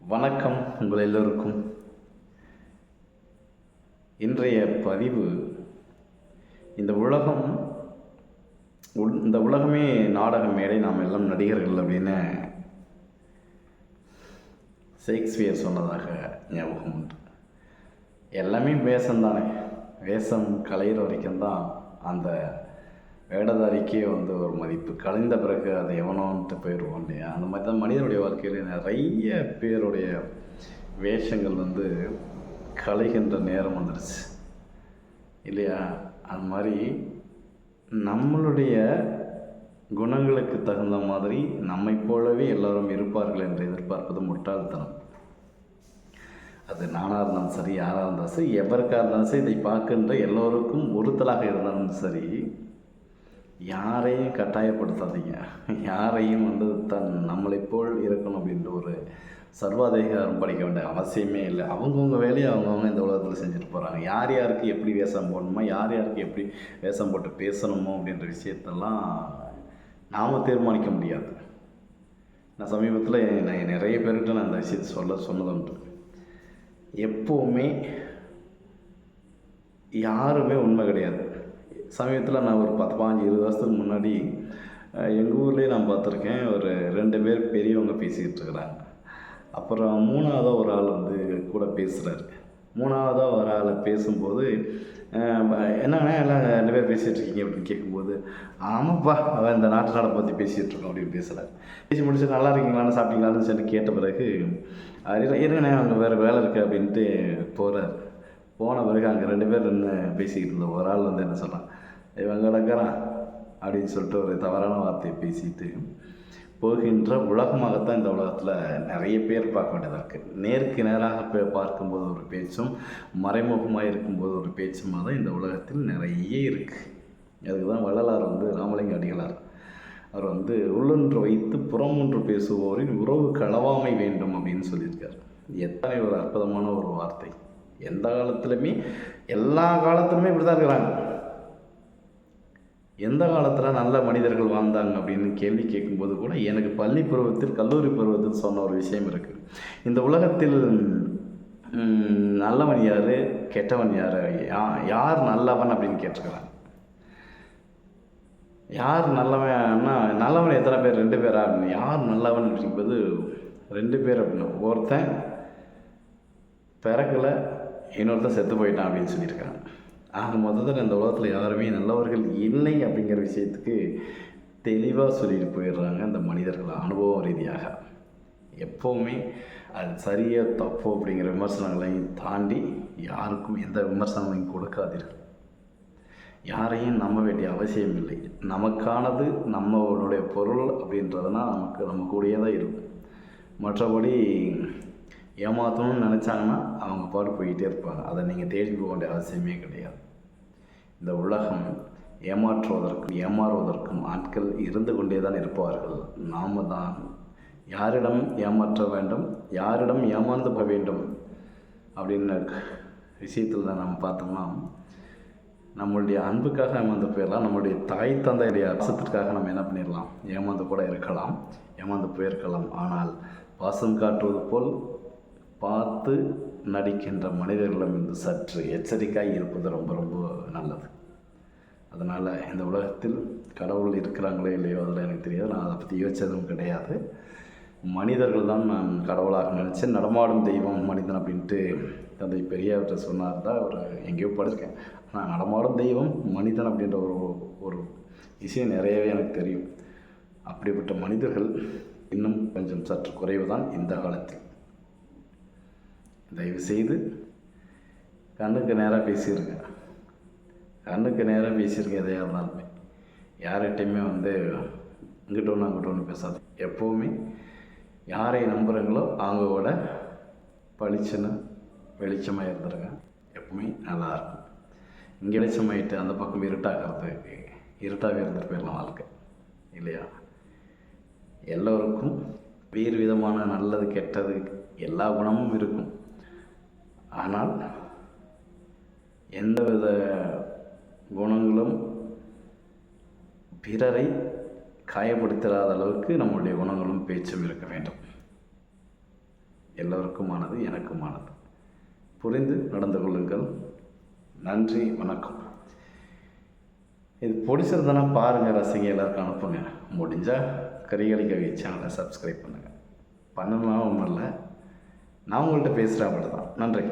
வணக்கம் உங்கள் எல்லோருக்கும். இன்றைய பதிவு இந்த உலகம் இந்த உலகமே நாடக மேடை நாம் எல்லாம் நடிகர்கள் அப்படின்னு ஷேக்ஸ்பியர் சொன்னதாக ஞாபகம் உண்டு. எல்லாமே வேஷம் தானே வேஷம் கலையிற வரைக்கும் தான் அந்த வேடதாரிக்கே வந்து ஒரு மதிப்பு. கலைந்த பிறகு அது எவனோன்ட்டு போயிடுவோம் இல்லையா? அந்த மாதிரி தான் மனிதனுடைய வாழ்க்கையில் நிறைய பேருடைய வேஷங்கள் வந்து கலைகின்ற நேரம் வந்துடுச்சு இல்லையா? அது மாதிரி நம்மளுடைய குணங்களுக்கு தகுந்த மாதிரி நம்மை போலவே எல்லாரும் இருப்பார்கள் என்று எதிர்பார்ப்பது முட்டாள்தனம். அது நானாக இருந்தாலும் சரி யாராக இருந்தாலும் சரி எவருக்காக இருந்தாலும் சரி இதை பார்க்கின்ற எல்லோருக்கும் ஒருத்தலாக இருந்தாலும் சரி யாரையும் கட்டாயப்படுத்தாதீங்க. யாரையும் வந்து தன் நம்மளை போல் இருக்கணும் அப்படின்ற ஒரு சர்வாதிகாரம் படிக்க வேண்டிய அவசியமே இல்லை. அவங்கவுங்க வேலையை அவங்கவுங்க இந்த உலகத்தில் செஞ்சுட்டு போகிறாங்க யார் யாருக்கு எப்படி வேஷம் போடணுமோ யார் யாருக்கு எப்படி வேஷம் போட்டு பேசணுமோ அப்படின்ற விஷயத்தெல்லாம் நாம் தீர்மானிக்க முடியாது. நான் சமீபத்தில் நான் நிறைய பேர்கிட்ட நான் அந்த விஷயத்தை சொல்ல சொன்னதுண்டு எப்போவுமே யாருமே உண்மை கிடையாது. சமயத்தில் நான் ஒரு பத்து பாஞ்சு இருபது வருஷத்துக்கு முன்னாடி எங்கள் ஊர்லேயே நான் பார்த்துருக்கேன். ஒரு ரெண்டு பேர் பெரியவங்க பேசிக்கிட்டு இருக்கிறாங்க. அப்புறம் மூணாவதாக ஒரு ஆள் வந்து கூட பேசுகிறாரு மூணாவதாக ஒரு ஆள் பேசும்போது என்னங்கண்ணா எல்லாம் ரெண்டு பேர் பேசிகிட்டு இருக்கீங்க அப்படின்னு கேட்கும்போது ஆமாப்பா அவன் இந்த நாட்டு நாடை பற்றி பேசிகிட்டு இருக்கோம் அப்படின்னு பேசுகிறார் பேசி முடிச்சு நல்லா இருக்கீங்களான்னு சாப்பிட்டீங்களான்னு சொல்லி கேட்ட பிறகு "அது இருங்கண்ணே அங்கே வேறு வேலை இருக்குது அப்படின்ட்டு போகிறார் போன பிறகு அங்கே ரெண்டு பேர் நின்று பேசிக்கிட்டு இருந்தோம். ஒரு ஆள் வந்து என்ன சொன்னான் இவன் கிடக்கிறான் அப்படின்னு சொல்லிட்டு ஒரு தவறான வார்த்தையை பேசிட்டு போகின்ற உலகமாகத்தான் இந்த உலகத்தில் நிறைய பேர் பார்க்க வேண்டியதாக இருக்குது நேருக்கு நேராக பே பார்க்கும்போது ஒரு பேச்சும் மறைமுகமாக இருக்கும்போது ஒரு பேச்சுமாக தான் இந்த உலகத்தில் நிறைய இருக்குது அதுக்கு தான் வள்ளலார் வந்து ராமலிங்க அடிகளார். அவர் வந்து உள்ளொன்று வைத்து புறமொன்று பேசுவோரின் உறவு களவாமை வேண்டும் அப்படின்னு சொல்லியிருக்கார். எத்தனை ஒரு அற்புதமான ஒரு வார்த்தை. எந்த காலத்துலையுமே எல்லா காலத்துலையுமே இப்படி தான் இருக்கிறாங்க. எந்த காலத்தில் நல்ல மனிதர்கள் வாழ்ந்தாங்க அப்படின்னு கேள்வி கேட்கும்போது கூட எனக்கு பள்ளி பருவத்தில் கல்லூரி பருவத்தில் சொன்ன ஒரு விஷயம் இருக்குது இந்த உலகத்தில் நல்லவன் யார் கெட்டவன் யார் யா யார் நல்லவன் அப்படின்னு கேட்டிருக்கிறாங்க. யார் நல்லவன்னா நல்லவன் எத்தனை பேர்? ரெண்டு பேரா? அப்படின்னு யார் நல்லவன் அப்படிங்கும்போது ரெண்டு பேர் அப்படின்னு. ஒருத்தன் பிறக்கலை இன்னொருத்தன் செத்து போயிட்டான் அப்படின்னு சொல்லியிருக்காங்க ஆக மொத்தத்தில் இந்த உலகத்தில் யாருமே நல்லவர்கள் இல்லை அப்படிங்கிற விஷயத்துக்கு தெளிவாக சொல்லிட்டு போயிடுறாங்க அந்த மனிதர்கள் அனுபவ ரீதியாக. எப்போவுமே அது சரியா தப்போ அப்படிங்கிற விமர்சனங்களையும் தாண்டி யாருக்கும் எந்த விமர்சனங்களையும் கொடுக்காதீர்கள். யாரையும் நம்ப வேண்டிய அவசியம் இல்லை. நமக்கானது நம்மளுடைய பொருள் அப்படின்றதுனா நமக்கு நம்ம கூடியே தான் இருக்கும். மற்றபடி ஏமாற்றணும்னு நினச்சாங்கன்னா அவங்க பாட்டு போய்கிட்டே இருப்பாங்க. அதை நீங்கள் தேடி போக வேண்டிய அவசியமே கிடையாது. இந்த உலகம் ஏமாற்றுவதற்கும் ஏமாறுவதற்கும் ஆட்கள் இருந்து கொண்டே தான் இருப்பார்கள். நாம தான். யாரிடம் ஏமாற்ற வேண்டும்? யாரிடம் ஏமாந்து போக வேண்டும்? அப்படின்னு விஷயத்தில் தான் நம்ம பார்த்தோம்னா நம்மளுடைய அன்புக்காக ஏமாந்து போயிடலாம். நம்மளுடைய தாய் தந்தையுடைய அரசத்திற்காக நம்ம என்ன பண்ணிடலாம்? ஏமாந்து கூட இருக்கலாம். ஏமாந்து போயிருக்கலாம். ஆனால் பாசம் காட்டுவது போல் பார்த்து நடிக்கின்ற மனிதர்களிடம் இருந்து சற்று எச்சரிக்கையாக இருப்பது ரொம்ப ரொம்ப நல்லது. அதனால் இந்த உலகத்தில் கடவுள் இருக்கிறாங்களோ இல்லையோ அதில் எனக்கு தெரியாது. நான் அதை பற்றி யோசிச்சதும் கிடையாது. மனிதர்கள் தான் நான் கடவுளாக நினச்சேன். நடமாடும் தெய்வம் மனிதன் அப்படின்ட்டு தந்தை பெரியார்கிட்ட சொன்னார் தான் ஒரு எங்கேயோ படிச்சிருக்கேன் ஆனால் நடமாடும் தெய்வம் மனிதன் அப்படின்ற ஒரு ஒரு விஷயம் நிறையவே எனக்கு தெரியும். அப்படிப்பட்ட மனிதர்கள் இன்னும் கொஞ்சம் சற்று குறைவு தான் இந்த காலத்தில். தயவுசெய்து கண்ணுக்கு நேராக பேசியிருங்க கண்ணுக்கு நேராக பேசியிருங்க எதையாக இருந்தாலுமே. யார்கிட்டையுமே வந்து இங்கிட்ட ஒன்று அங்கிட்ட ஒன்று பேசாது எப்போவுமே யாரை நம்புகிறீங்களோ அவங்களோட பளிச்சுன்னு வெளிச்சமாக இருந்துருங்க. எப்பவுமே நல்லா இருக்கும். இங்கே வெளிச்சமாயிட்டு அந்த பக்கம் இருட்டாகிறது இருட்டாகவே இருந்துட்டு போயிடலாம் வாழ்க்கை. இல்லையா? எல்லோருக்கும் வேறு விதமான நல்லது கெட்டது எல்லா குணமும் இருக்கும். ஆனால் எந்தவித குணங்களும் பிறரை காயப்படுத்தாத அளவுக்கு நம்முடைய குணங்களும் பேச்சும் இருக்க வேண்டும். எல்லோருக்குமானது எனக்குமானது. புரிந்து நடந்து கொள்ளுங்கள். நன்றி வணக்கம். இது பிடிச்சிருந்தனா பாருங்கள் ரசிங்க எல்லாருக்கும் அனுப்புங்க. முடிஞ்சால் கரிகாலி கவி சேனலை சப்ஸ்கிரைப் பண்ணுங்கள் பண்ணணும்னா ஒன்றும் இல்லை. நான் உங்கள்கிட்ட பேசுகிறேன் அவ்வளோதான் தான் நன்றி.